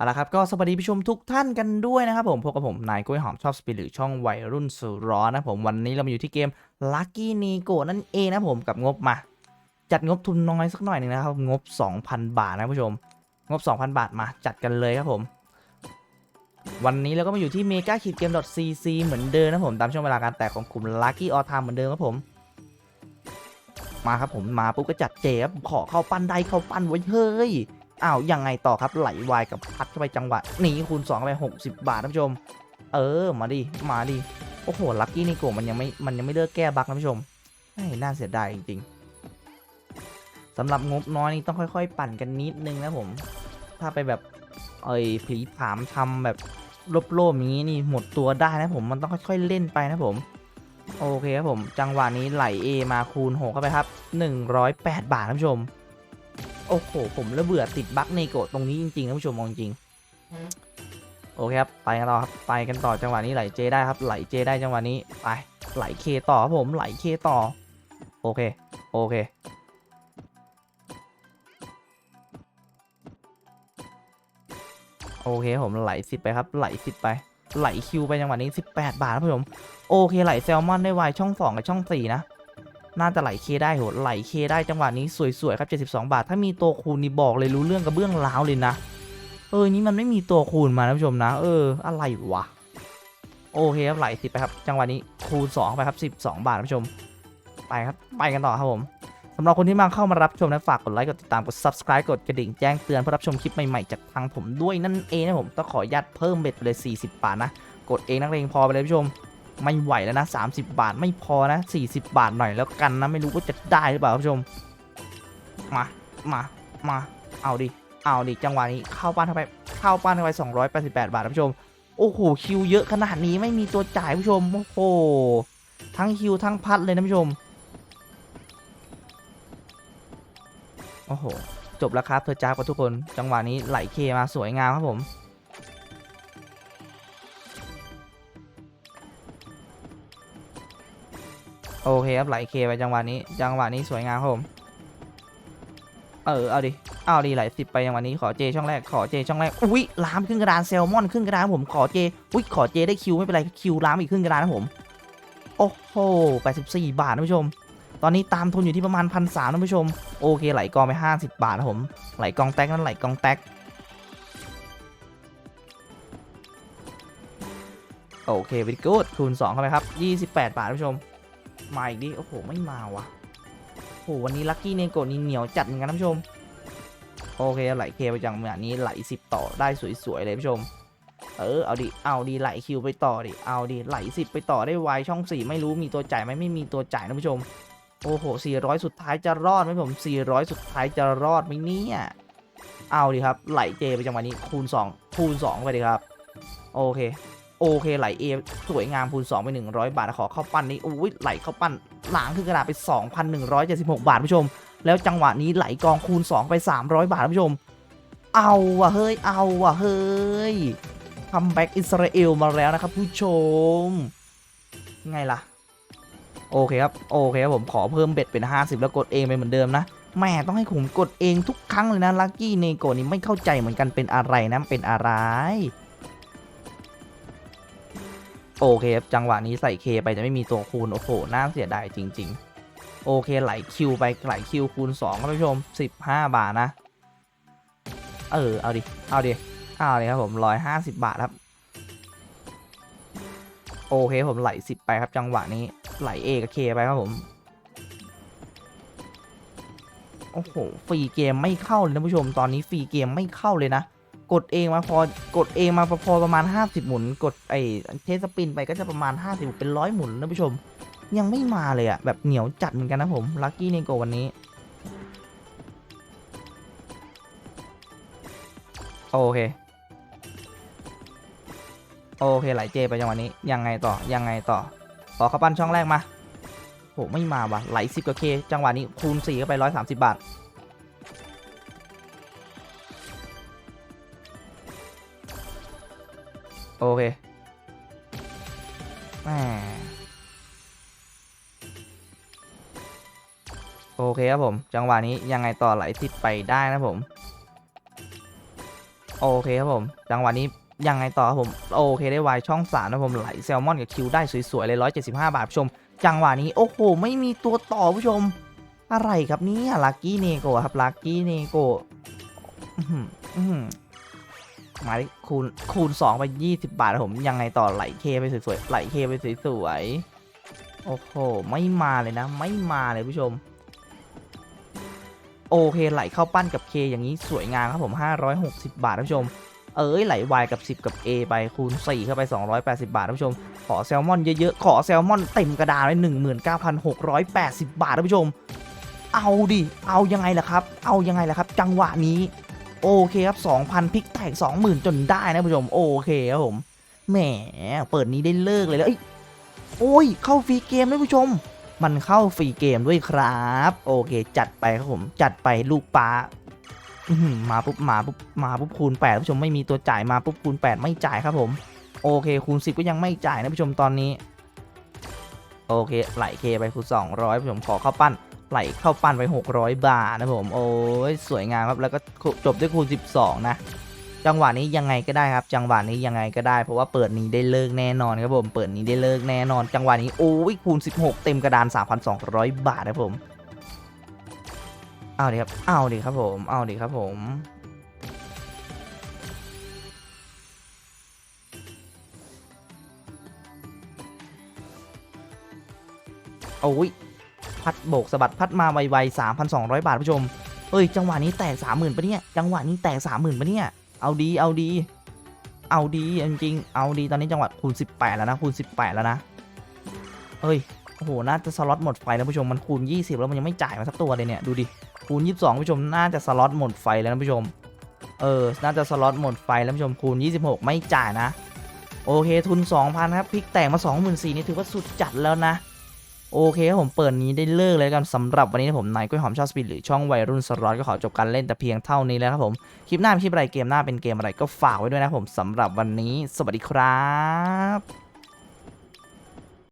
เอาละครับก็สวัสดีผู้ชมทุกท่านกันด้วยนะครับผมพบกับผมนายกล้วยหอมชอบสปิริตช่องวัยรุ่นสุร้อนนะผมวันนี้เรามาอยู่ที่เกม Lucky n i g o นั่นเองนะผมกับงบมา จัดงบทุนน้อยสักหน่อยหนึ่งนะครับงบ 2,000 บาทนะผู้ชม งบ 2,000 บาทมาจัดกันเลยครับผม วันนี้เราก็มาอยู่ที่ mega ขีดเกม cc เหมือนเดิมนะผมตามช่วงเวลาการแตกของกลุ่ม Lucky All Time เหมือนเดิมครับผมมาครับผมมาปุ๊บก็จัดเจครับขอเข้าปั้นได้เข้าปั้นไว้เฮ้ย อ้าวยังไงต่อครับไหลวายกับพัดเข้าไปจังหวะหนีคูณ2เข้าไป 60 บาทท่านผู้ชม เออมาดิมาดิโอ้โหลักกี้นี่โกมันยังไม่มันยังไม่เลิกแก้บั๊กนะผู้ชมเฮ้ยน่าเสียดายจริงๆสำหรับงบน้อยนี่ต้องค่อยๆ ปั่นกันนิดนึงนะผม ถ้าไปแบบเอ้ยผีถามทำแบบโลบๆอย่างนี้นี่หมดตัวได้นะผมมันต้องค่อยๆเล่นไปนะผมโอเคครับผม จังหวะนี้ไหล A มาคูณ6เข้าไปครับ 108 บาทท่านผู้ชม โอ้โห ผมระเบื่อติดบั๊กในโกะตรงนี้จริงๆนะผู้ชมมองจริง โอเคครับ ไปกันต่อครับ ไปกันต่อจังหวะนี้ไหลเจได้ครับ ไหลเจได้จังหวะนี้ ไป ไหลเคต่อครับผม ไหลเคต่อ โอเค โอเค โอเคผมไหลสิบไปครับ ไหลสิบไป ไหลคิวไปจังหวะนี้ 18 บาทครับผม โอเค ไหลแซลมอนได้ไวช่อง 2 กับช่อง 4 นะ น่าจะไหลเคได้โหไหลเคได้จังหวะนี้สวยๆครับ 72 บาท ถ้ามีตัวคูณนี่บอกเลยรู้เรื่องกับเบื้องล้าวเลยนะ เออ นี่มันไม่มีตัวคูณมานะผู้ชมนะ เออ อะไรวะ โอเคครับไหลสิบไปครับ จังหวะนี้คูณ2ไปครับ 12 บาทท่านผู้ชม ไปครับ ไปกันต่อครับผมสำหรับคนที่มาเข้ามารับชมนะฝากกดไลค์กดติดตามกด subscribe กดกระดิ่งแจ้งเตือนเพื่อรับชมคลิปใหม่ๆจากทางผมด้วยนั่นเองนะผมต้องขออนุญาตเพิ่มเบ็ดไปเลย 40 บาทนะ กดเองนักเลงพอไปเลยผู้ชม ไม่ไหวแล้วนะ 30 บาทไม่พอนะ 40 บาทหน่อยแล้วกันนะ ไม่รู้ว่าจะได้หรือเปล่าผู้ชม มา มา มา เอาดิ เอาดิ จังหวะนี้เข้าป้านเข้าไป เข้าป้านเข้าไป 288 บาทผู้ชม โอ้โห คิวเยอะขนาดนี้ไม่มีตัวจ่ายผู้ชม โอ้โห ทั้งคิวทั้งพัดเลยนะผู้ชม โอ้โห จบแล้วครับเธอจ้ากับทุกคน จังหวะนี้ไหลเคมาสวยงามครับผม โอเคครับไหลเคไปจังหวะนี้ จังหวะนี้สวยงามครับผม เออเอาดิเอาดิไหลสิบไปจังหวะนี้ขอเจช่องแรกขอเจช่องแรกอุ้ยล้ามขึ้นกระดานแซลมอนขึ้นกระดานผมขอเจอุ้ยขอเจได้คิวไม่เป็นไรคิวล้ามอีกขึ้นกระดานนะผมโอ้โห84 บาทนะผู้ชม ตอนนี้ตามทุนอยู่ที่ประมาณพันสามนะผู้ชม โอเค ไหลกองไป 50 บาทนะผม ไหลกองแตกนั่นไหลกองแตกโอเควิดกูดคูณ 2 เข้าไปครับ 28 บาทนผู้ชม มาอีกดิโอ้โหไม่มาวะโอ้โหวันนี้ลัคกี้เนโกะนี่เหนียวจัดเหมือนกันท่านผู้ชมโอเคไหลเคไปจังแบบนี้ไหล10ต่อได้สวยๆเลยท่านผู้ชม เออเอาดิเอาดิไหลคิวไปต่อดิเอาดิไหล10ไปต่อได้ไวช่อง4ไม่รู้มีตัวจ่ายไหมไม่มีตัวจ่ายนะผู้ชมโอ้โห400 สุดท้ายจะรอดไหมผม 400 สุดท้ายจะรอดไหมเนี่ย เอาดิครับ ไหลเจไปจังหวะนี้คูณ 2 คูณ 2 ไปดิครับ โอเค โอเคไหลเอสวยงามคูณ2ไป 100 บาทขอเข้าปั้นนี้อุ้ยไหลเข้าปั้นหลางขึ้นกระดาษไป 2,176 บาทผู้ชม แล้วจังหวะนี้ไหลกองคูณ 2 ไป 300 บาทผู้ชม เอาว่ะเฮ้ยเอาว่ะเฮ้ยคัมแบ็กอิสราเอลมาแล้วนะครับผู้ชม ไงล่ะ โอเคครับโอเคครับผมขอเพิ่มเบ็ดเป็น 50 แล้วกดเองไปเหมือนเดิมนะแม่ต้องให้ผมกดเองทุกครั้งเลยนะลักกี้เนโกนี่ไม่เข้าใจเหมือนกันเป็นอะไรนะเป็นอะไร โอเคครับจังหวะนี้ใส่เคไปจะไม่มีตัวคูณโอ้โหน่าเสียดายจริง ๆ โอเคไหลคิวไปไหลคิวคูณ2ครับท่านผู้ชม 15 บาทนะ เออเอาดิเอาดิเอาเลยครับผม 150 บาทครับ โอเคผมไหล10 ไปครับจังหวะนี้ไหล A กับ K ไปครับผมโอ้โหฟรีเกมไม่เข้าเลยท่านผู้ชมตอนนี้ฟรีเกมไม่เข้าเลยนะ กดเองมาพอกดเองมาพอประมาณ 50 หมุน กดไอ้เทสปินไปก็จะประมาณ 50 เป็นร้อยหมุนนะผู้ชม ยังไม่มาเลยอะแบบเหนียวจัดเหมือนกันนะผมลัคกี้เนโกวันนี้ โอเค โอเคไหลเจไปจังหวะนี้ ยังไงต่อยังไงต่อขอเข้าปั้นช่องแรกมาโหไม่มาว่ะไหลสิบกับเคจังหวะนี้คูณ4เข้าไป 130 บาท โอเคแหมโอเคครับผม จังหวะนี้ยังไงต่อไหลติดไปได้นะผม โอเคครับผม จังหวะนี้ยังไงต่อครับผม โอเคได้วายช่องสามนะผมไหลแซลมอนกับคิวได้สวยๆเลย175บาทผู้ชม จังหวะนี้โอ้โหไม่มีตัวต่อผู้ชม อะไรครับเนี่ยลักกี้เนโกครับลักกี้เนโกอื้อ หมายเลขคูณคูณ2ไป20บาทครับผมยังไงต่อไหลเคไปสวยๆไหลเคไปสวยๆโอ้โหไม่มาเลยนะ ไม่มาเลยผู้ชม โอเคไหลเข้าปั้นกับ K อย่างนี้สวยงามครับผม560บาทท่านผู้ชมเอ้ยไหล Y กับ10 กับ A ไปคูณ 4 เข้าไป 280 บาทท่านผู้ชม ขอแซลมอนเยอะๆ ขอแซลมอนเต็มกระดานเลย19,680 บาทท่านผู้ชม เอาดิ เอายังไงล่ะครับ เอายังไงล่ะครับ จังหวะนี้ โอเคครับ 2,000พลิกแตก 20,000 จนได้นะผู้ชม โอเคครับผม แหม เปิดนี้ได้เลิกเลยแล้วโอ้ย เข้าฟรีเกมด้วยผู้ชม มันเข้าฟรีเกมด้วยครับ โอเค จัดไปครับผม จัดไปลูกปลามาปุ๊บมาปุ๊บมาปุ๊บคูณ8ผู้ชมไม่มีตัวจ่ายมาปุ๊บคูณ 8 ไม่จ่ายครับผม โอเค คูณ 10 ก็ยังไม่จ่ายนะผู้ชมตอนนี้ โอเคไหลเคไปคูณ200ผู้ชมขอเข้าปั้น ไหลเข้าปั้นไป 600 บาทนะผม โอ้ยสวยงามครับ แล้วก็จบด้วยคูณ 12 นะ จังหวะนี้ยังไงก็ได้ครับ จังหวะนี้ยังไงก็ได้ เพราะว่าเปิดนี้ได้เลิกแน่นอนครับผม เปิดนี้ได้เลิกแน่นอน จังหวะนี้โอ้ยคูณ 16 เต็มกระดาน 3,200 บาทครับผม เอาดิครับ เอาดิครับผม เอาดิครับผมโอ้ย พัดโบกสะบัดพัดมาไวๆ3,200 บาทผู้ชมเฮ้ยจังหวะนี้แตก30,000ปะเนี่ยจังหวะนี้แตก30,000ปะเนี่ยเอาดีเอาดี เอาดีจริงๆเอาดีตอนนี้จังหวะคูณ18 แล้วนะคูณ18 แล้วนะเฮ้ยโอ้โห น่าจะสล็อตหมดไฟแล้วผู้ชม มันคูณ 20 แล้วมันยังไม่จ่ายมาสักตัวเลยเนี่ย ดูดิ คูณ 22 ผู้ชม น่าจะสล็อตหมดไฟแล้วนะผู้ชม เออ น่าจะสล็อตหมดไฟแล้วผู้ชม คูณ 26 ไม่จ่ายนะ โอเค ทุน 2,000 ครับ พลิกแตกมา 24,000นี่ถือว่าสุดจัดแล้วนะ โอเคครับผมเปิดนี้ได้เลิกเลยกันสำหรับวันนี้นะผมนายกล้วยหอมชอบสปีดหรือช่องวัยรุ่นสล็อตก็ขอจบการเล่นแต่เพียงเท่านี้แล้วครับผม คลิปหน้าคลิปอะไรเกมหน้าเป็นเกมอะไรก็ฝากไว้ด้วยนะผมสำหรับวันนี้ สวัสดีครับ